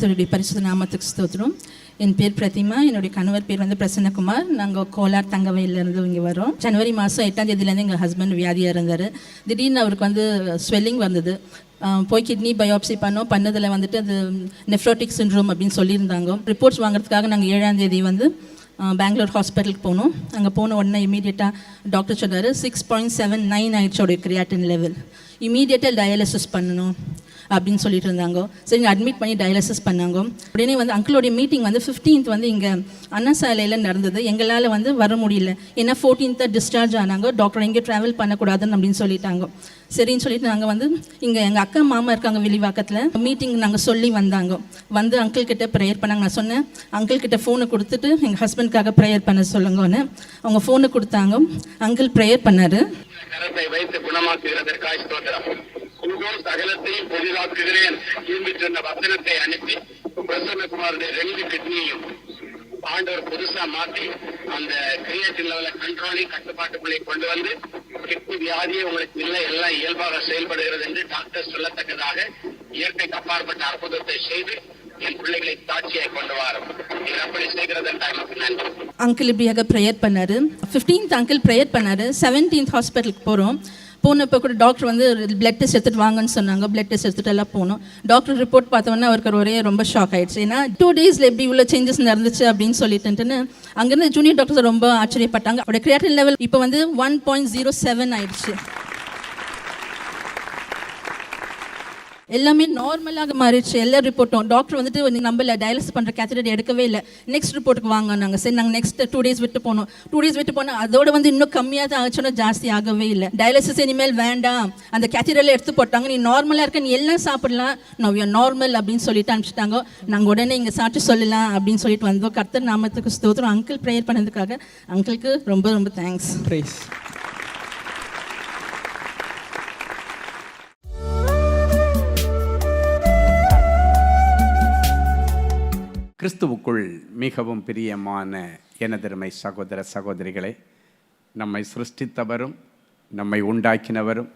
கர்த்தருடைய பரிசுத்த நாமத்துக்கு ஸ்தோத்திரம். என் பேர் பிரதிமா என்னுடைய கணவர் பேர் வந்து பிரசன்னகுமார். நாங்கள் கோலார் தங்கவையிலேருந்து இங்கே வரோம். ஜனவரி மாதம் எட்டாம் தேதியிலேருந்து எங்கள் ஹஸ்பண்ட் வியாதியாக இருந்தார். திடீர்னு அவருக்கு வந்து ஸ்வெல்லிங் வந்தது. போய் கிட்னி பயோப்சி பண்ணோம். பண்ணதில் வந்துட்டு அது நெஃப்ரோட்டிக் சிண்ட்ரோம் அப்படின்னு சொல்லியிருந்தாங்க. ரிப்போர்ட்ஸ் வாங்குறதுக்காக நாங்கள் ஏழாம் தேதி வந்து பெங்களூர் ஹாஸ்பிட்டலுக்கு போனோம். அங்கே போன உடனே இமீடியட்டாக டாக்டர் சொன்னார் சிக்ஸ் பாயிண்ட் செவன் நைன் ஆயிடுச்சோடைய கிரியாட்டின் லெவல் இமீடியட்டாக டயாலிசிஸ் பண்ணணும். அப்படின்னு சொல்லிட்டு இருந்தாங்க. சரி அட்மிட் பண்ணி டயாலிசிஸ் பண்ணாங்க. உடனே வந்து அங்கிளோடைய மீட்டிங் வந்து 15th வந்து இங்கே அண்ணா சாலையில் நடந்தது. எங்களால் வந்து வர முடியல. ஏன்னா ஃபோர்டீன்த்தை டிஸ்சார்ஜ் ஆனாங்க. டாக்டர் எங்கே ட்ராவல் பண்ணக்கூடாதுன்னு அப்படின்னு சொல்லிட்டாங்க. சரின்னு சொல்லிட்டு நாங்கள் வந்து இங்கே எங்கள் அக்கா மாமா இருக்காங்க வெளிவாக்கத்தில் மீட்டிங் நாங்கள் சொல்லி வந்தாங்க. வந்து அங்கிள் கிட்ட ப்ரேயர் பண்ணாங்க. நான் சொன்னேன் அங்கிள் கிட்ட ஃபோனை கொடுத்துட்டு எங்கள் ஹஸ்பண்ட்காக ப்ரேயர் பண்ண சொல்லுங்கன்னு. அவங்க ஃபோனை கொடுத்தாங்க. அங்கிள் ப்ரேயர் பண்ணார். ஸ்தோத்திரம். போல் சகலத்தையும் புதிதாக்குகிறேன் என்று சொன்ன வசனத்தை அனுப்பி பிரசன்னகுமாருடைய ரெண்டு கிட்னியும் ஆண்டவர் புதுசா மாத்தி அந்த கிரியேட்டின் லெவல கண்ட்ரோலி கட்டுப்பாட்டுக்குள்ளே கொண்டு வந்து கிட்னி வியாதியே உங்களுக்கு இல்லை எல்லாம் இயல்பாக செயல்படுகிறது என்று டாக்டர் சொல்லத்தக்கதாக இயற்கைக்கு அப்பாற்பட்ட அற்புதத்தை செய்து என் பிள்ளைகளை கொண்டு அப்படி அங்கிள் இப்படியாக ப்ரேயர் பண்ணாரு. 15th அங்கிள் ப்ரேயர் பண்ணாரு. 17th ஹாஸ்பிட்டலுக்கு போகிறோம் போனப்போ கூட டாக்டர் வந்து பிளட் டெஸ்ட் எடுத்துகிட்டு வாங்கன்னு சொன்னாங்க. பிளட் டெஸ்ட் எடுத்துட்டு எல்லாம் போனோம். டாக்டர் ரிப்போர்ட் பார்த்தோன்னே அவருக்கு ஒரே ரொம்ப ஷாக் ஆயிடுச்சு. ஏன்னா டூ டேஸில் எப்படி இவ்வளோ சேஞ்சஸ் நடந்துச்சு அப்படின்னு சொல்லிட்டுன்ட்டுன்னு அங்கேருந்து ஜூனியர் டாக்டர் ரொம்ப ஆச்சரியப்பட்டாங்க. அவருடைய கிரியேட்டிவ் லெவல் இப்போ வந்து ஒன் பாயிண்ட் ஜீரோ செவன் ஆயிடுச்சு. எல்லாமே நார்மலாக மாறிடுச்சு. எல்லா ரிப்போர்ட்டும் டாக்டர் வந்துட்டு நீங்க நம்மள டயாலிசிஸ் பண்ணுற கேத்தரேட் எடுக்கவே இல்லை. நெக்ஸ்ட் ரிப்போர்ட்டுக்கு வாங்க நாங்கள் சரி நாங்கள் நெக்ஸ்ட் டூ டேஸ் விட்டு போனோம். டூ டேஸ் விட்டு போனோம் அதோட வந்து இன்னும் கம்மியாக தான் ஆச்சுன்னா ஜாஸ்தி ஆகவே இல்லை. டயாலிசிஸ் இனிமேல் வேண்டாம். அந்த கேத்தரேல எடுத்து போட்டாங்க. நீ நார்மலாக இருக்க நீ எல்லாம் சாப்பிடலாம். நவ் யூ நார்மல் அப்படின்னு சொல்லிட்டு அனுப்பிச்சிட்டாங்க. நாங்கள் உடனே இங்கே சாப்பிட்டு சொல்லலாம் அப்படின்னு சொல்லிட்டு வந்தோம். கர்த்தர் நாமத்துக்கு ஸ்தோத்திரம். அங்கிள் ப்ரேயர் பண்ணதுக்காக அங்கிளுக்கு ரொம்ப ரொம்ப தேங்க்ஸ் praise. கிறிஸ்துவுக்குள் மிகவும் பிரியமான எனதருமை சகோதர சகோதரிகளே நம்மை சிருஷ்டித்தவரும் நம்மை உண்டாக்கினவரும்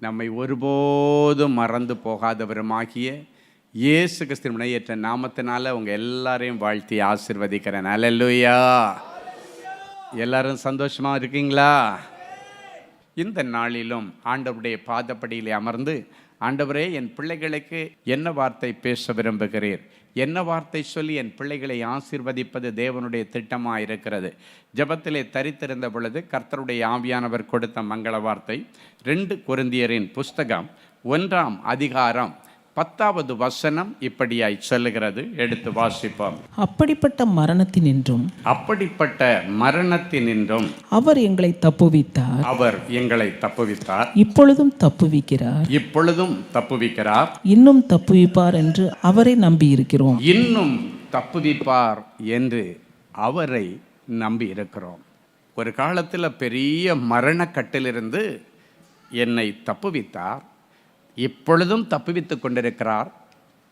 நம்மை ஒருபோதும் மறந்து போகாதவருமாகிய இயேசு கிறிஸ்து முனையற்ற நாமத்தினால உங்கள் எல்லாரையும் வாழ்த்தி ஆசிர்வதிக்கிறேன். அலல்லுயா எல்லாரும் சந்தோஷமாக இருக்கீங்களா? இந்த நாளிலும் ஆண்டவருடைய பாதப்படியிலே அமர்ந்து ஆண்டவரே என் பிள்ளைகளுக்கு என்ன வார்த்தை பேச விரும்புகிறீர்? என்ன வார்த்தை சொல்லி என் பிள்ளைகளை ஆசீர்வதிப்பது தேவனுடைய திட்டமாக இருக்கிறது ஜபத்திலே தரித்திருந்த பொழுது கர்த்தருடைய ஆவியானவர் கொடுத்த மங்கள வார்த்தை ரெண்டு குருந்தியரின் புஸ்தகம் ஒன்றாம் அதிகாரம் பத்தாவது வசனம் இப்படியாய் சொல்லுகிறது. எடுத்து வாசிப்போம். அப்படிப்பட்ட மரணத்தினின்றும் அப்படிப்பட்ட மரணத்தினின்றும் அவர் எங்களை தப்புவித்தார். அவர் எங்களை தப்புவித்தார். இப்பொழுதும் தப்புவிக்கிறார். இப்பொழுதும் தப்புவிக்கிறார். இன்னும் தப்புவிப்பார் என்று அவரை நம்பியிருக்கிறோம். இன்னும் தப்புவிப்பார் என்று அவரை நம்பி இருக்கிறோம் ஒரு காலத்தில் பெரிய மரணக்கட்டிலிருந்து என்னை தப்புவித்தார். இப்பொழுதும் தப்புவித்து கொண்டிருக்கிறார்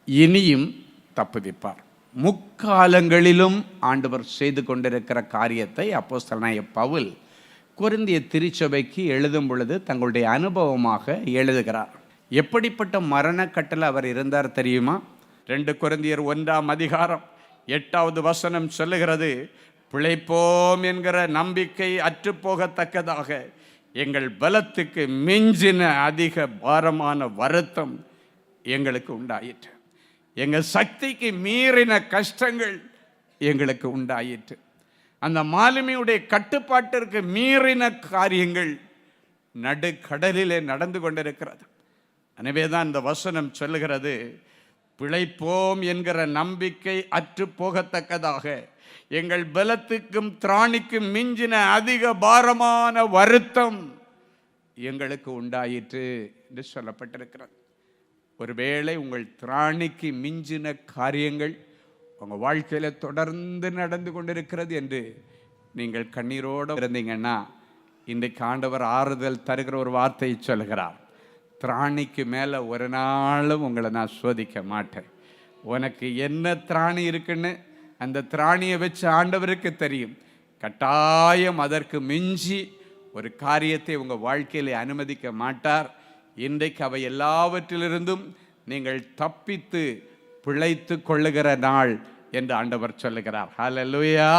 இனியும் தப்புவிப்பார். முக்காலங்களிலும் ஆண்டவர் செய்து கொண்டிருக்கிற காரியத்தை அப்போஸ்தலனாய பவுல் கொரிந்திய திருச்சபைக்கு எழுதும் பொழுது தங்களுடைய அனுபவமாக எழுதுகிறார். எப்படிப்பட்ட மரணக்கட்டில் அவர் இருந்தார் தெரியுமா? ரெண்டு கொரிந்தியர் ஒன்றாம் அதிகாரம் எட்டாவது வசனம் சொல்லுகிறது பிழைப்போம் என்கிற நம்பிக்கை அற்றுப்போகத்தக்கதாக எங்கள் பலத்துக்கு மிஞ்சின அதிக பாரமான வருத்தம் எங்களுக்கு உண்டாயிற்று. எங்கள் சக்திக்கு மீறின கஷ்டங்கள் எங்களுக்கு உண்டாயிற்று. அந்த மாலுமியுடைய கட்டுப்பாட்டிற்கு மீறின காரியங்கள் நடுக்கடலிலே நடந்து கொண்டிருக்கிறது. எனவே தான் இந்த வசனம் சொல்லுகிறது பிழைப்போம் என்கிற நம்பிக்கை அற்று போகத்தக்கதாக எங்கள் பலத்துக்கும் திராணிக்கும் மிஞ்சின அதிக பாரமான வருத்தம் எங்களுக்கு உண்டாயிற்று என்று சொல்லப்பட்டிருக்கிறது. ஒருவேளை உங்கள் திராணிக்கு மிஞ்சின காரியங்கள் உங்கள் வாழ்க்கையில் தொடர்ந்து நடந்து கொண்டிருக்கிறது என்று நீங்கள் கண்ணீரோடு இருந்தீங்கன்னா இன்றைக்கு ஆண்டவர் ஆறுதல் தருகிற ஒரு வார்த்தையை சொல்கிறார் திராணிக்கு மேலே ஒரு நாளும் உங்களை நான் சோதிக்க மாட்டேன். உனக்கு என்ன திராணி இருக்குன்னு அந்த திராணியை வச்சு ஆண்டவருக்கு தெரியும். கட்டாயம் அதற்கு மிஞ்சி ஒரு காரியத்தை உங்கள் வாழ்க்கையில் அனுமதிக்க மாட்டார். இன்றைக்கு அவை எல்லாவற்றிலிருந்தும் நீங்கள் தப்பித்து பிழைத்து கொள்ளுகிற நாள் என்று ஆண்டவர் சொல்லுகிறார். ஹலலுயா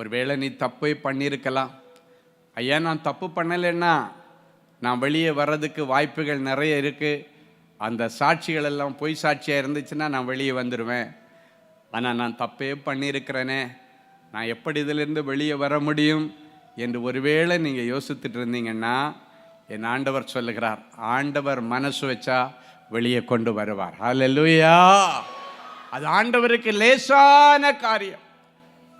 ஒருவேளை நீ தப்பே பண்ணியிருக்கலாம். ஐயா நான் தப்பு பண்ணலைன்னா நான் வெளியே வர்றதுக்கு வாய்ப்புகள் நிறைய இருக்குது அந்த சாட்சிகள் எல்லாம் பொய் சாட்சியாக இருந்துச்சுன்னா நான் வெளியே வந்துடுவேன் ஆனால் நான் தப்பே பண்ணியிருக்கிறேனே. நான் எப்படி இதிலிருந்து வெளியே வர முடியும் என்று ஒருவேளை நீங்கள் யோசித்துட்டு இருந்தீங்கன்னா என் ஆண்டவர் சொல்லுகிறார் ஆண்டவர் மனசு வச்சா வெளியே கொண்டு வருவார். ஹalleluya. அது ஆண்டவருக்கு லேசான காரியம்.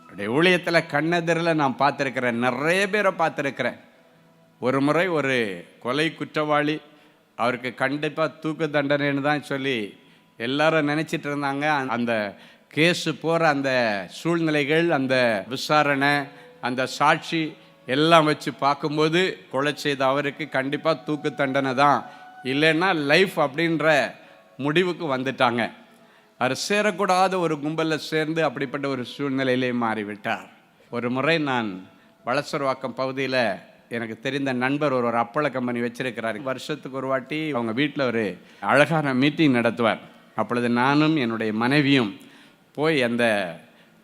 என்னுடைய ஊழியத்தில் கண்ணெதிரில் நான் பார்த்துருக்கிறேன் நிறைய பேரை பார்த்துருக்கிறேன். ஒரு முறை ஒரு கொலை குற்றவாளி அவருக்கு கண்டிப்பாக தூக்கு தண்டனைன்னு தான் சொல்லி எல்லாரும் நினச்சிட்டு இருந்தாங்க. அந்த கேஸு போகிற அந்த சூழ்நிலைகள் அந்த விசாரணை அந்த சாட்சி எல்லாம் வச்சு பார்க்கும்போது கொலை செய்த அவருக்கு கண்டிப்பாக தூக்கு தண்டனை தான். இல்லைன்னா லைஃப் அப்படின்ற முடிவுக்கு வந்துட்டாங்க. அவர் சேரக்கூடாத ஒரு கும்பலில் சேர்ந்து அப்படிப்பட்ட ஒரு சூழ்நிலையிலே மாறிவிட்டார். ஒரு முறை நான் வளசர்வாக்கம் பகுதியில் எனக்கு தெரிந்த நண்பர் ஒரு ஒரு அப்பள கம்பெனி வச்சிருக்கிறார். வருஷத்துக்கு ஒரு வாட்டி அவங்க வீட்டில் ஒரு அழகான மீட்டிங் நடத்துவார். அப்பொழுது நானும் என்னுடைய மனைவியும் போய் அந்த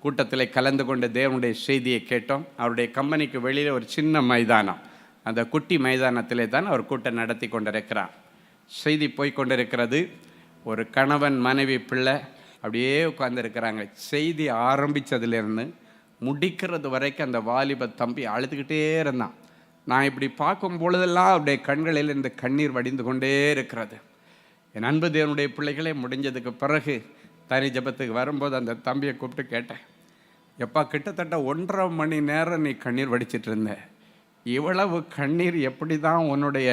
கூட்டத்தில் கலந்து கொண்டு தேவனுடைய செய்தியை கேட்டோம். அவருடைய கம்பெனிக்கு வெளியில் ஒரு சின்ன மைதானம். அந்த குட்டி மைதானத்திலே தான் அவர் கூட்டம் நடத்தி கொண்டிருக்கிறார். செய்தி போய் கொண்டிருக்கிறது. ஒரு கணவன் மனைவி பிள்ளை அப்படியே உட்காந்துருக்கிறாங்க செய்தி ஆரம்பித்ததுலேருந்து முடிக்கிறது வரைக்கும் அந்த வாலிப தம்பி அழுதுகிட்டே இருந்தான். நான் இப்படி பார்க்கும் பொழுதெல்லாம் அவருடைய கண்களில் இந்த கண்ணீர் வடிந்து கொண்டே இருக்கிறது. என் அன்பு தேவனுடைய பிள்ளைகளே முடிஞ்சதுக்கு பிறகு தனி ஜெபத்துக்கு வரும்போது அந்த தம்பியை கூப்பிட்டு கேட்டேன் எப்பா கிட்டத்தட்ட ஒன்றரை மணி நேரம் நீ கண்ணீர் வடிச்சிட்டு இருந்த. இவ்வளவு கண்ணீர் எப்படி தான் உன்னுடைய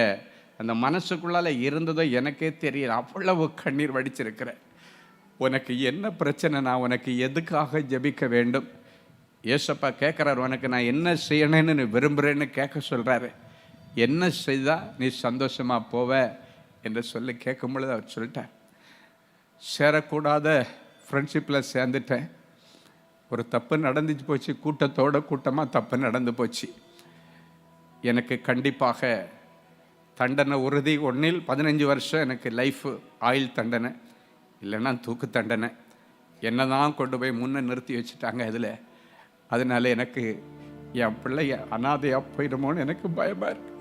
அந்த மனசுக்குள்ளால் இருந்ததோ எனக்கே தெரியல. அவ்வளவு கண்ணீர் வடிச்சிருக்கிற. உனக்கு என்ன பிரச்சனை நான் உனக்கு எதுக்காக ஜெபிக்க வேண்டும்? ஏசப்பா கேட்குறாரு உனக்கு நான் என்ன செய்யணும்னு நீ விரும்புகிறேன்னு கேட்க சொல்கிறாரு என்ன செய்தால் நீ சந்தோஷமாக போவ? என்று சொல்லி கேட்கும் பொழுது அவர் சொல்லிட்டார் சேரக்கூடாத ஃப்ரெண்ட்ஷிப்பில் சேர்ந்துட்டேன். ஒரு தப்பு நடந்துச்சு போச்சு கூட்டத்தோட கூட்டமாக தப்பு நடந்து போச்சு. எனக்கு கண்டிப்பாக தண்டனை உறுதி. ஒன்றில் பதினஞ்சு வருஷம் எனக்கு லைஃப் ஆயில் தண்டனை இல்லைன்னா தூக்கு தண்டனை. என்ன தான் கொண்டு போய் முன்னே நிறுத்தி வச்சுட்டாங்க அதில் அதனால் எனக்கு என் பிள்ளைய அனாதையாக போயிடுமோன்னு எனக்கு பயமாக இருக்கு.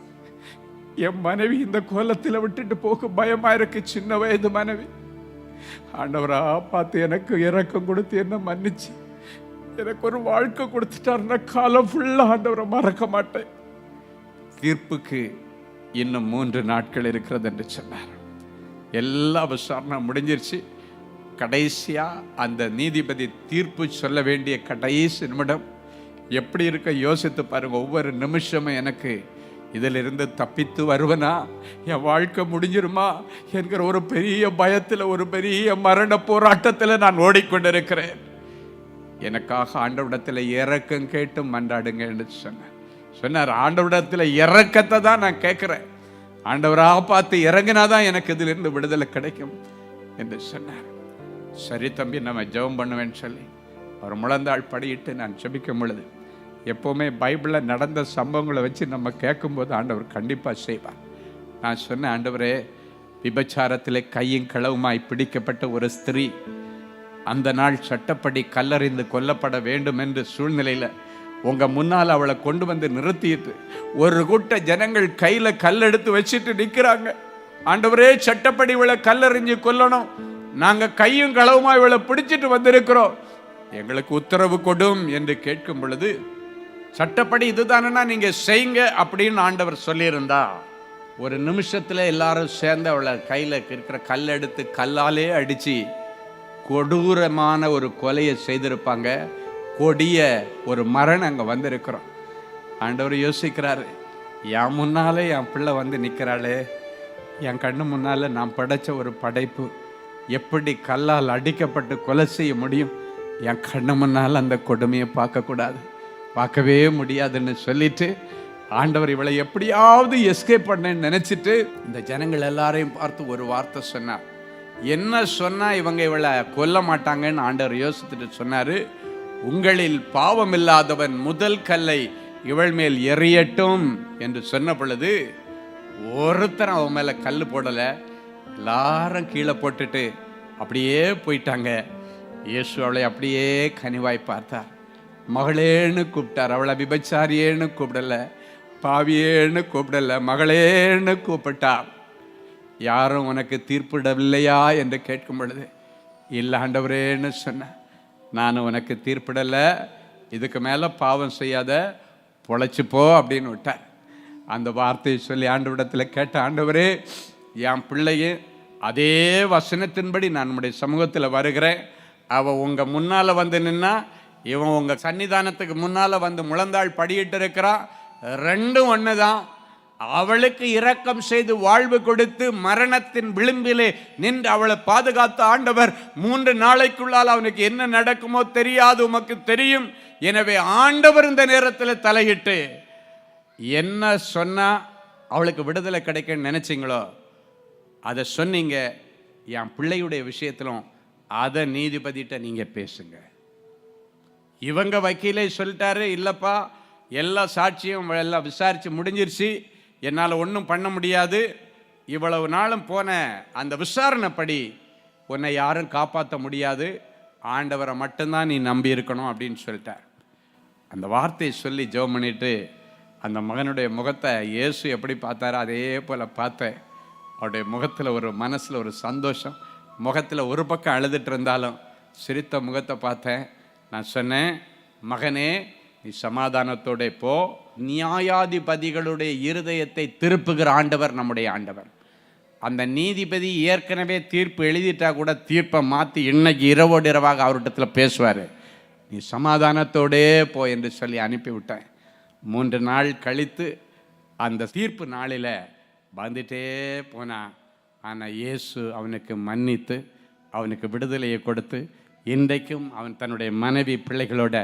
என் மனைவி இந்த கோலத்தில் விட்டுட்டு போக பயமாக இருக்கு சின்ன வயது மனைவி. ஆண்டவரா பார்த்து எனக்கு இறக்கம் கொடுத்து என்ன மன்னிச்சு. எனக்கு ஒரு வாழ்க்கை கொடுத்துட்டாருன்னா காலம் ஃபுல்லாக ஆண்டவரை மறக்க மாட்டேன். தீர்ப்புக்கு இன்னும் மூன்று நாட்கள் இருக்கிறது என்று சொன்னார். எல்லா விசாரணை முடிஞ்சிருச்சு. கடைசியாக அந்த நீதிபதி தீர்ப்பு சொல்ல வேண்டிய கடைசி நிமிடம். எப்படி இருக்க யோசித்து பாருங்கள் ஒவ்வொரு நிமிஷமும் எனக்கு இதிலிருந்து தப்பித்து வருவனா? என் வாழ்க்கை முடிஞ்சிருமா? என்கிற ஒரு பெரிய பயத்தில் ஒரு பெரிய மரண போராட்டத்தில் நான் ஓடிக்கொண்டிருக்கிறேன். எனக்காக ஆண்டவிடத்தில் இறக்கம் கேட்டு மன்றாடுங்கன்னு சொன்னேன் சொன்னார். ஆண்டவிடத்தில் இறக்கத்தை தான் நான் கேட்குறேன். ஆண்டவராக பார்த்து இறங்கினாதான் எனக்கு இதிலிருந்து விடுதலை கிடைக்கும் என்று சொன்னார். சரி தம்பி நம்ம ஜெபம் பண்ணுவேன்னு சொல்லி. அவர் முழந்தாள் படியிட்டு நான் ஜெபிக்கும் பொழுது எப்போவுமே பைபிளில் நடந்த சம்பவங்களை வச்சு நம்ம கேட்கும்போது ஆண்டவர் கண்டிப்பாக செய்வார். நான் சொன்னேன் ஆண்டவரே விபச்சாரத்தில் கையும் களவுமாய் பிடிக்கப்பட்ட ஒரு ஸ்திரீ அந்த நாள் சட்டப்படி கல்லறிந்து கொல்லப்பட வேண்டும் என்று சூழ்நிலையில் உங்கள் முன்னால் அவளை கொண்டு வந்து நிறுத்திட்டு ஒரு கூட்ட ஜனங்கள் கையில் கல் எடுத்து வச்சுட்டு நிற்கிறாங்க ஆண்டவரே சட்டப்படி இவளை கல்லறிஞ்சு கொல்லணும். நாங்கள் கையும் களவுமா இவளை பிடிச்சிட்டு வந்திருக்கிறோம். எங்களுக்கு உத்தரவு கொடும் என்று கேட்கும் பொழுது சட்டப்படி இதுதானா நீங்க செய்யுங்க அப்படின்னு ஆண்டவர் சொல்லியிருந்தா ஒரு நிமிஷத்துல எல்லாரும் சேர்ந்து அவளை கையில இருக்கிற கல் எடுத்து கல்லாலே அடிச்சு கொடூரமான ஒரு கொலையை செய்திருப்பாங்க. கொடிய ஒரு மரணம் அங்கே வந்திருக்கிறோம். ஆண்டவர் யோசிக்கிறாரு என் முன்னாலே என் பிள்ளை வந்து நிற்கிறாளே என் கண்ணு முன்னால் நான் படைச்ச ஒரு படைப்பு எப்படி கல்லால் அடிக்கப்பட்டு கொலை செய்ய முடியும்? என் கண்ணு முன்னால் அந்த கொடுமையை பார்க்கக்கூடாது. பார்க்கவே முடியாதுன்னு சொல்லிட்டு ஆண்டவர் இவளை எப்படியாவது எஸ்கேப் பண்ணேன்னு நினச்சிட்டு இந்த ஜனங்கள் எல்லாரையும் பார்த்து ஒரு வார்த்தை சொன்னார். என்ன சொன்னால் இவங்க இவளை கொல்ல மாட்டாங்கன்னு ஆண்டவர் யோசித்துட்டு சொன்னார். உங்களில் பாவம் இல்லாதவன் முதல் கல்லை இவள் மேல் எறியட்டும் என்று சொன்ன பொழுது ஒருத்தர் அவன் மேலே கல் போடலை. எல்லாரும் கீழே போட்டுட்டு அப்படியே போயிட்டாங்க. இயேசு அவளை அப்படியே கனிவாய் பார்த்தார். மகளேன்னு கூப்பிட்டார். அவளை விபச்சாரியேன்னு கூப்பிடலை. பாவியேன்னு கூப்பிடலை. மகளேன்னு கூப்பிட்டார் யாரும் உனக்கு தீர்ப்பிடவில்லையா என்று கேட்கும் பொழுது இல்லை ஆண்டவரேன்னு சொன்னேன் நான் உனக்கு தீர்ப்பிடலை. இதுக்கு மேலே பாவம் செய்யாத பொழைச்சிப்போ அப்படின்னு விட்டார். அந்த வார்த்தையை சொல்லி ஆண்டவரிடத்தில் கேட்ட ஆண்டவரே என் பிள்ளையே அதே வசனத்தின்படி நான் நம்முடைய சமூகத்தில் வருகிறேன். அவள் உங்கள் முன்னால் வந்து நின்னா இவன் உங்கள் சன்னிதானத்துக்கு முன்னால் வந்து முழந்தாள் படியிட்டு இருக்கிறான் ரெண்டும் ஒன்று தான் அவளுக்கு இரக்கம் செய்து வாழ்வு கொடுத்து மரணத்தின் விளிம்பிலே நின்று அவளை பாதுகாத்த ஆண்டவர் மூன்று நாளைக்குள்ளால் அவனுக்கு என்ன நடக்குமோ தெரியாது உமக்கு தெரியும். எனவே ஆண்டவர் இந்த நேரத்தில் தலையிட்டு என்ன சொன்னால் அவளுக்கு விடுதலை கிடைக்கும்னு நினச்சிங்களோ? அதை சொன்னீங்க. என் பிள்ளையுடைய விஷயத்திலும் அதை நீதிபதிட்ட நீங்கள் பேசுங்கள் இவங்க வக்கீலே சொல்லிட்டாரு இல்லைப்பா எல்லா சாட்சியும் எல்லாம் விசாரித்து முடிஞ்சிருச்சு. என்னால் ஒன்றும் பண்ண முடியாது. இவ்வளவு நாளும் போன அந்த விசாரணைப்படி உன்னை யாரும் காப்பாற்ற முடியாது. ஆண்டவரை மட்டும்தான் நீ நம்பி இருக்கணும் அப்படின்னு சொல்லிட்டார். அந்த வார்த்தையை சொல்லி ஜெபம் பண்ணிட்டு அந்த மகனுடைய முகத்தை இயேசு எப்படி பார்த்தாரோ அதே போல் பார்த்தேன். அவருடைய முகத்தில் ஒரு மனசில் ஒரு சந்தோஷம். முகத்தில் ஒரு பக்கம் அழுதுட்டு இருந்தாலும் சிரித்த முகத்தை பார்த்தேன். நான் சொன்னேன் மகனே நீ சமாதானத்தோட போ. நியாயாதிபதிகளுடைய இருதயத்தை திருப்புகிற ஆண்டவர் நம்முடைய ஆண்டவர். அந்த நீதிபதி ஏற்கனவே தீர்ப்பு எழுதிட்டா கூட தீர்ப்பை மாற்றி இன்னைக்கு இரவோடு இரவாக அவர்கிட்டத்தில் பேசுவார். நீ சமாதானத்தோடே போ என்று சொல்லி அனுப்பிவிட்டேன். மூன்று நாள் கழித்து அந்த தீர்ப்பு நாளில் வந்துட்டே போனான். ஆனால் இயேசு அவனுக்கு மன்னித்து அவனுக்கு விடுதலையை கொடுத்து இன்றைக்கும் அவன் தன்னுடைய மனைவி பிள்ளைகளோட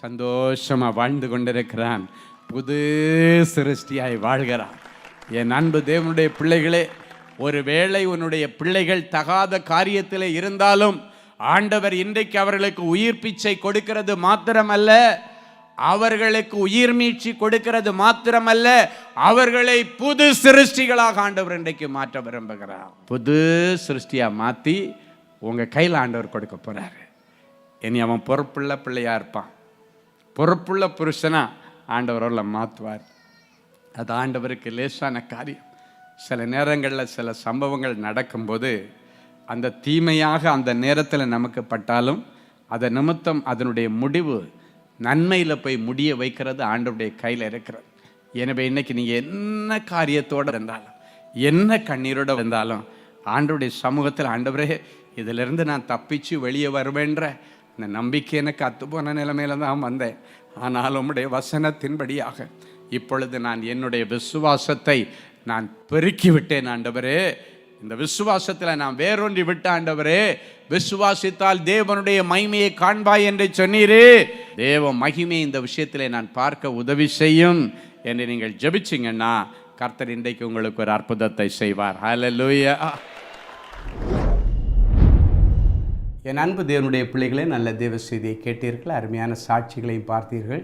சந்தோஷமாக வாழ்ந்து கொண்டிருக்கிறான். புது சிருஷ்டியாய் வாழ்கிறான். என் அன்பு தேவனுடைய பிள்ளைகளே ஒருவேளை உன்னுடைய பிள்ளைகள் தகாத காரியத்தில் இருந்தாலும் ஆண்டவர் இன்றைக்கு அவர்களுக்கு உயிர் பிச்சை கொடுக்கிறது மாத்திரமல்ல அவர்களுக்கு உயிர் மீட்சி கொடுக்கிறது மாத்திரமல்ல அவர்களை புது சிருஷ்டிகளாக ஆண்டவர் இன்றைக்கு மாற்ற விரும்புகிறார். புது சிருஷ்டியாக மாற்றி உங்கள் கையில் ஆண்டவர் கொடுக்க போகிறாரு இனி அவன் பொறுப்புள்ள பிள்ளையாக இருப்பான். பொறுப்புள்ள புருஷனாக ஆண்டவரோட மாற்றுவார் அது ஆண்டவருக்கு லேசான காரியம். சில நேரங்களில் சில சம்பவங்கள் நடக்கும்போது அந்த தீமையாக அந்த நேரத்தில் நமக்கு பட்டாலும் அதை நிமித்தம் அதனுடைய முடிவு நன்மையில் போய் முடிய வைக்கிறது ஆண்டவருடைய கையில் இருக்கிறது. எனவே இன்றைக்கி நீங்கள் என்ன காரியத்தோடு இருந்தாலும் என்ன கண்ணீரோடு இருந்தாலும் ஆண்டவருடைய சமூகத்தில் ஆண்டவரே இதிலிருந்து நான் தப்பிச்சு வெளியே வருவேன்ற இந்த நம்பிக்கை எனக்கு அத்துப்போன நிலைமையில தான் வந்தேன். ஆனால் உம்முடைய வசனத்தின்படியாக இப்பொழுது நான் என்னுடைய விசுவாசத்தை நான் பெருக்கிவிட்டேன் ஆண்டவரே. இந்த விசுவாசத்தில் நான் வேறொன்றி விட்ட ஆண்டவரே. விசுவாசித்தால் தேவனுடைய மகிமையை காண்பாய் என்று சொன்னீரே. தேவ மகிமை இந்த விஷயத்தில் நான் பார்க்க உதவி செய்யும் என்று நீங்கள் ஜபிச்சிங்கன்னா கர்த்தர் இன்றைக்கு உங்களுக்கு ஒரு அற்புதத்தை செய்வார். ஹalleluya என் அன்பு தேவனுடைய பிள்ளைகளே நல்ல தேவ செய்தியை கேட்டீர்கள் அருமையான சாட்சிகளையும் பார்த்தீர்கள்.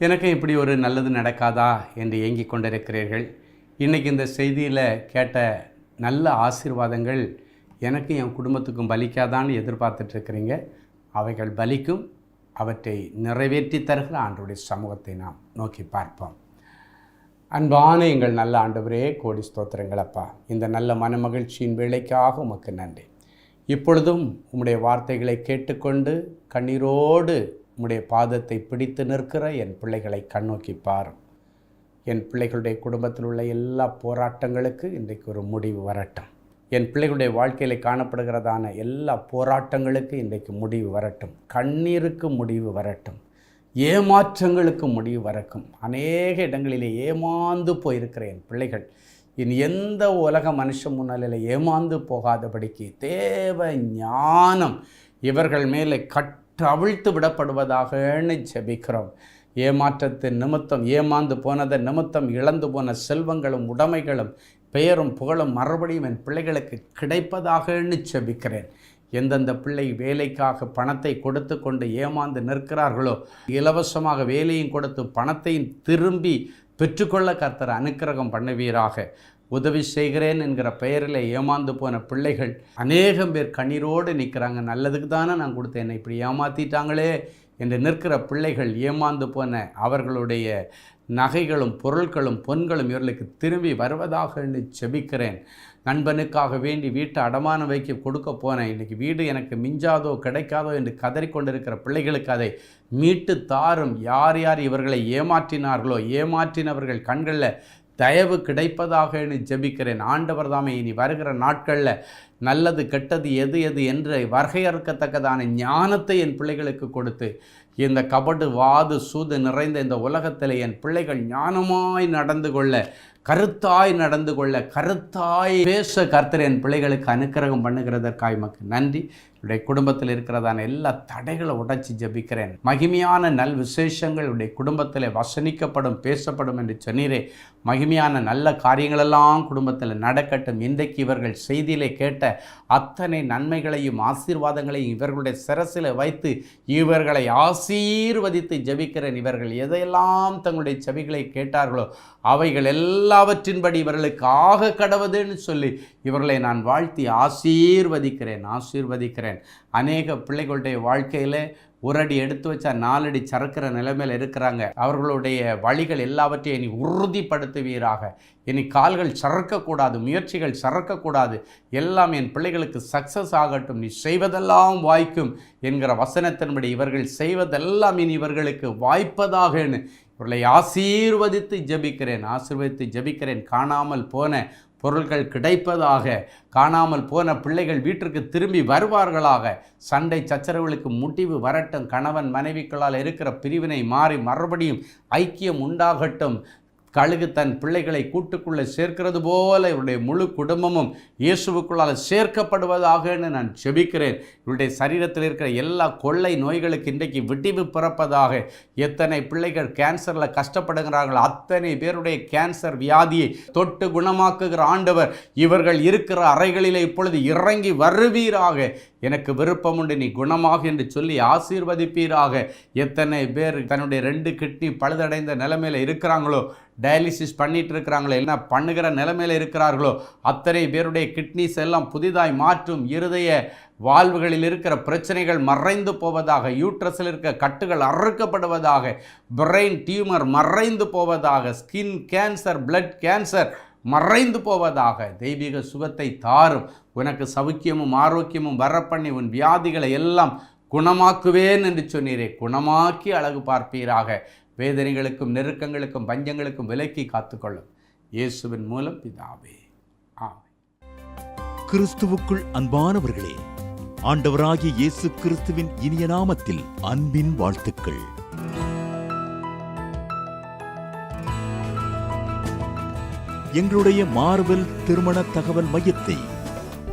எனக்கு இப்படி ஒரு நல்லது நடக்காதா என்று ஏங்கிக் கொண்டிருக்கிறீர்கள். இன்றைக்கி இந்த செய்தியில் கேட்ட நல்ல ஆசீர்வாதங்கள் எனக்கு என் குடும்பத்துக்கும் பலிக்காதான்னு எதிர்பார்த்துட்ருக்குறீங்க. அவைகள் பலிக்கும் அவற்றை நிறைவேற்றி தருகிற ஆண்டுடைய சமூகத்தை நாம் நோக்கி பார்ப்போம். அன்பான எங்கள் நல்ல ஆண்டவரே கோடி ஸ்தோத்திரங்களப்பா இந்த நல்ல மனமகிழ்ச்சியின் வேலைக்காக உமக்கு நன்றி. இப்பொழுதும் உம்முடைய வார்த்தைகளை கேட்டுக்கொண்டு கண்ணீரோடு உம்முடைய பாதத்தை பிடித்து நிற்கிற என் பிள்ளைகளை கண்ணோக்கி பாரும் என் பிள்ளைகளுடைய குடும்பத்தில் உள்ள எல்லா போராட்டங்களுக்கு இன்றைக்கு ஒரு முடிவு வரட்டும். என் பிள்ளைகளுடைய வாழ்க்கையில் காணப்படுகிறதான எல்லா போராட்டங்களுக்கு இன்றைக்கு முடிவு வரட்டும். கண்ணீருக்கு முடிவு வரட்டும். ஏமாற்றங்களுக்கு முடிவு வரக்கும் அநேக இடங்களிலே ஏமாந்து போயிருக்கிற என் பிள்ளைகள் இனி எந்த உலக மனுஷன் முன்னிலையில் ஏமாந்து போகாதபடிக்கு தேவ ஞானம் இவர்கள் மேலே கட்டவிழ்த்து விடப்படுவதாகன்னு ஜபிக்கிறோம். ஏமாற்றத்தின் நிமித்தம் ஏமாந்து போனதன் நிமித்தம் இழந்து போன செல்வங்களும் உடைமைகளும் பெயரும் புகழும் மறுபடியும் என் பிள்ளைகளுக்கு கிடைப்பதாகன்னு செபிக்கிறேன் எந்தெந்த பிள்ளை வேலைக்காக பணத்தை கொடுத்து கொண்டு ஏமாந்து நிற்கிறார்களோ இலவசமாக வேலையும் கொடுத்து பணத்தையும் திரும்பி பெற்றுக்கொள்ள கர்த்தர் அனுக்கிரகம் பண்ணுவீராக. உதவி செய்கிறேன் என்கிற பெயரில் ஏமாந்து போன பிள்ளைகள் அநேகம் பேர் கண்ணீரோடு நிற்கிறாங்க. நல்லதுக்கு தானே நான் கொடுத்தேன். என்னை இப்படி ஏமாற்றிட்டாங்களே என்று நிற்கிற பிள்ளைகள் ஏமாந்து போன அவர்களுடைய நகைகளும் பொருட்களும் பொன்களும் இவர்களுக்கு திரும்பி வருவதாக என்று செபிக்கிறேன். நண்பனுக்காக வேண்டி வீட்டை அடமானம் வைக்க கொடுக்க போனேன். இன்றைக்கி வீடு எனக்கு மிஞ்சாதோ கிடைக்காதோ என்று கதறிக்கொண்டிருக்கிற பிள்ளைகளுக்கு அதை மீட்டு தாரும். யார் யார் இவர்களை ஏமாற்றினார்களோ ஏமாற்றினவர்கள் கண்களில் தயவு கிடைப்பதாக எண்ணி ஜெபிக்கிறேன். ஆண்டவர் தாமே இனி வருகிற நாட்களில் நல்லது கெட்டது எது எது என்று வரையறுக்கத்தக்கதான ஞானத்தை என் பிள்ளைகளுக்கு கொடுத்து இந்த கபடு வாது சூது நிறைந்த இந்த உலகத்தில் என் பிள்ளைகள் ஞானமாய் நடந்து கொள்ள கருத்தாய் நடந்து கொள்ள கருத்தாய் பேச கர்த்தர் என் பிள்ளைகளுக்கு அனுக்கிரகம் பண்ணுகிறதற்காய் மக்கு நன்றி. என்னுடைய குடும்பத்தில் இருக்கிறதான எல்லா தடைகளை உடைச்சி ஜெபிக்கிறேன். மகிமையான நல் விசேஷங்கள் உடைய குடும்பத்தில் வசனிக்கப்படும் பேசப்படும் என்று சொன்னீரே. மகிமையான நல்ல காரியங்களெல்லாம் குடும்பத்தில் நடக்கட்டும். இன்றைக்கு இவர்கள் செய்தியிலே கேட்ட அத்தனை நன்மைகளையும் ஆசீர்வாதங்களையும் இவர்களுடைய சிரசில் வைத்து இவர்களை ஆசீர்வதித்து ஜெபிக்கிறேன். இவர்கள் எதையெல்லாம் தங்களுடைய செவிகளை கேட்டார்களோ அவைகள் எல்லாவற்றின்படி இவர்களுக்கு ஆக கடவுதுன்னு சொல்லி இவர்களை நான் வாழ்த்தி ஆசீர்வதிக்கிறேன் ஆசீர்வதிக்கிறேன். அநேக பிள்ளைகளுடைய வாழ்க்கையில் ஒரு அடி எடுத்து வச்சா நாலடி சறுக்கிற நிலைமையில் இருக்கிறாங்க. அவர்களுடைய வழிகள் எல்லாவற்றையும் இனி உறுதிப்படுத்துவீராக. இனி கால்கள் சறுக்கக்கூடாது முயற்சிகள் சறுக்கக்கூடாது. எல்லாம் என் பிள்ளைகளுக்கு சக்ஸஸ் ஆகட்டும். நீ செய்வதெல்லாம் வாய்க்கும் என்கிற வசனத்தின்படி இவர்கள் செய்வதெல்லாம் இனி இவர்களுக்கு வாய்ப்பதாகன்னு இவர்களை ஆசீர்வதித்து ஜெபிக்கிறேன் ஆசீர்வதித்து ஜெபிக்கிறேன். காணாமல் போன பொருள்கள் கிடைப்பதாக காணாமல் போன பிள்ளைகள் வீட்டிற்கு திரும்பி வருவார்களாக. சண்டை சச்சரவுகளுக்கு முடிவு வரட்டும். கணவன் மனைவிக்களால் இருக்கிற பிரிவினை மாறி மறுபடியும் ஐக்கியம் உண்டாகட்டும். கழுகு தன் பிள்ளைகளை கூட்டுக்குள்ளே சேர்க்கிறது போல இவருடைய முழு குடும்பமும் இயேசுவுக்குள்ளால் சேர்க்கப்படுவதாகன்னு நான் செபிக்கிறேன். இவருடைய சரீரத்தில் இருக்கிற எல்லா கொள்ளை நோய்களுக்கு இன்றைக்கு விடிவு பிறப்பதாக எத்தனை பிள்ளைகள் கேன்சரில் கஷ்டப்படுகிறார்கள் அத்தனை பேருடைய கேன்சர் வியாதியை தொட்டு குணமாக்குகிற ஆண்டவர் இவர்கள் இருக்கிற அறைகளிலே இப்பொழுது இறங்கி வருவீராக. எனக்கு விருப்பம் உண்டு நீ குணமாக என்று சொல்லி ஆசீர்வதிப்பீராக. எத்தனை பேர் தன்னுடைய ரெண்டு கிட்னி பழுதடைந்த நிலைமையில் இருக்கிறாங்களோ டயாலிசிஸ் பண்ணிட்டு இருக்கிறாங்களோ என்ன பண்ணுகிற நிலைமையில் இருக்கிறார்களோ அத்தனை பேருடைய கிட்னிஸ் எல்லாம் புதிதாய் மாற்றும் இருதய வாழ்வுகளில் இருக்கிற பிரச்சனைகள் மறைந்து போவதாக யூட்ரஸில் இருக்க கட்டுகள் அறுக்கப்படுவதாக பிரெயின் டியூமர் மறைந்து போவதாக ஸ்கின் கேன்சர் பிளட் கேன்சர் மறைந்து போவதாக தெய்வீக சுகத்தை தாரும். உனக்கு சவுக்கியமும் ஆரோக்கியமும் வரப்பண்ணி உன் வியாதிகளை எல்லாம் குணமாக்குவேன் என்று சொன்னீரே. குணமாக்கி அழகு பார்ப்பீராக. வேதனைகளுக்கும் நெருக்கங்களுக்கும் பஞ்சங்களுக்கும் விலக்கி காத்துக்கொள்ளும். இயேசுவின் மூலம் பிதாவே. ஆமென். கிறிஸ்துவுக்குள் அன்பானவர்களே ஆண்டவராகிய இயேசு கிறிஸ்துவின் இனிய நாமத்தில் அன்பின் வாழ்த்துக்கள். எங்களுடைய மார்வெல் திருமண தகவல் மையத்தை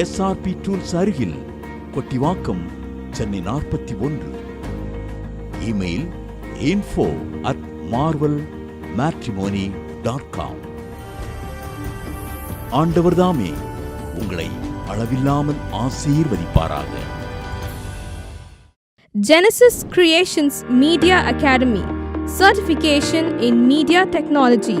SRP tools அருகில் கொட்டிவாக்கம் சென்னை நாற்பத்தி ஒன்று. Email info at Marvel Matrimony dot com ஆண்டவர்தாமே உங்களை அளவில்லாமல் ஆசீர்வதிப்பாராக. Genesis Creations Media Academy. Certification in Media Technology.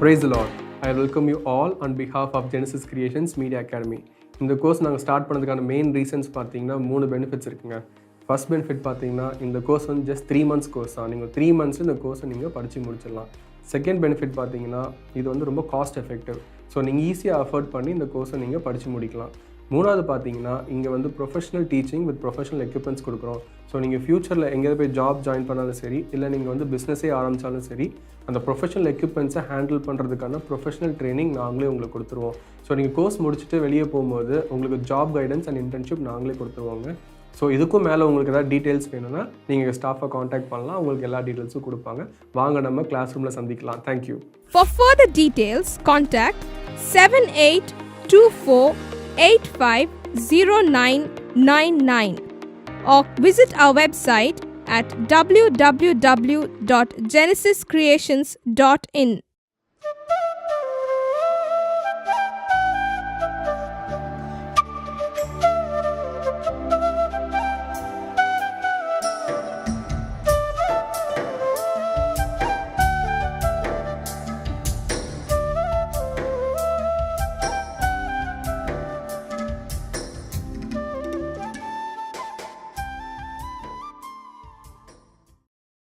Praise lord I welcome you all all behalf of Genesis Creations media academy இந்த கோர்ஸ் நாங்கள் start பண்ணதுக்கான main reasons பார்த்தீங்கன்னா மூணு benefits இருக்குங்க. First benefit பார்த்தீங்கன்னா இந்த கோர்ஸ் வந்து ஜஸ்ட் த்ரீ மந்த்ஸ் கோர்ஸ் தான் நீங்கள் த்ரீ மந்த்ஸ் இந்த கோர்ஸை நீங்கள் படித்து முடிச்சிடலாம். செகண்ட் பெனிஃபிட் பார்த்தீங்கன்னா இது வந்து ரொம்ப காஸ்ட் எஃபெக்டிவ் ஸோ நீங்கள் ஈஸியாக அஃபோர்ட் பண்ணி இந்த கோர்ஸை நீங்கள் படித்து முடிக்கலாம். மூணாவது பார்த்தீங்கன்னா இங்கே வந்து professional teaching with professional equipments கொடுக்குறோம். ஸோ நீங்கள் ஃப்யூச்சரில் எங்கேயாவது போய் ஜாப் ஜாயின் பண்ணாலும் சரி இல்லை நீங்கள் வந்து பிஸ்னஸே ஆரம்பித்தாலும் சரி அந்த ப்ரொஃபஷனல் எக்யூப்மெண்ட்ஸை ஹேண்டில் பண்ணுறதுக்கான ப்ரொஃபஷனல் ட்ரைனிங் நாங்களே உங்களுக்கு கொடுத்துருவோம். ஸோ நீங்கள் கோர்ஸ் முடிச்சுட்டு வெளியே போகும்போது உங்களுக்கு ஜாப் கைடன்ஸ் அண்ட் இன்டர்ன்ஷிப் நாங்களே கொடுத்துருவோங்க. ஸோ இதுக்கும் மேலே உங்களுக்கு ஏதாவது டீட்டெயில்ஸ் வேணும்னா நீங்கள் ஸ்டாஃபை காண்டாக்ட் பண்ணலாம். உங்களுக்கு எல்லா டீட்டெயில்ஸும் கொடுப்பாங்க. வாங்க நம்ம கிளாஸ் ரூமில் சந்திக்கலாம். Thank you For further details, contact 7824850999 or visit our website at www.genesiscreations.in.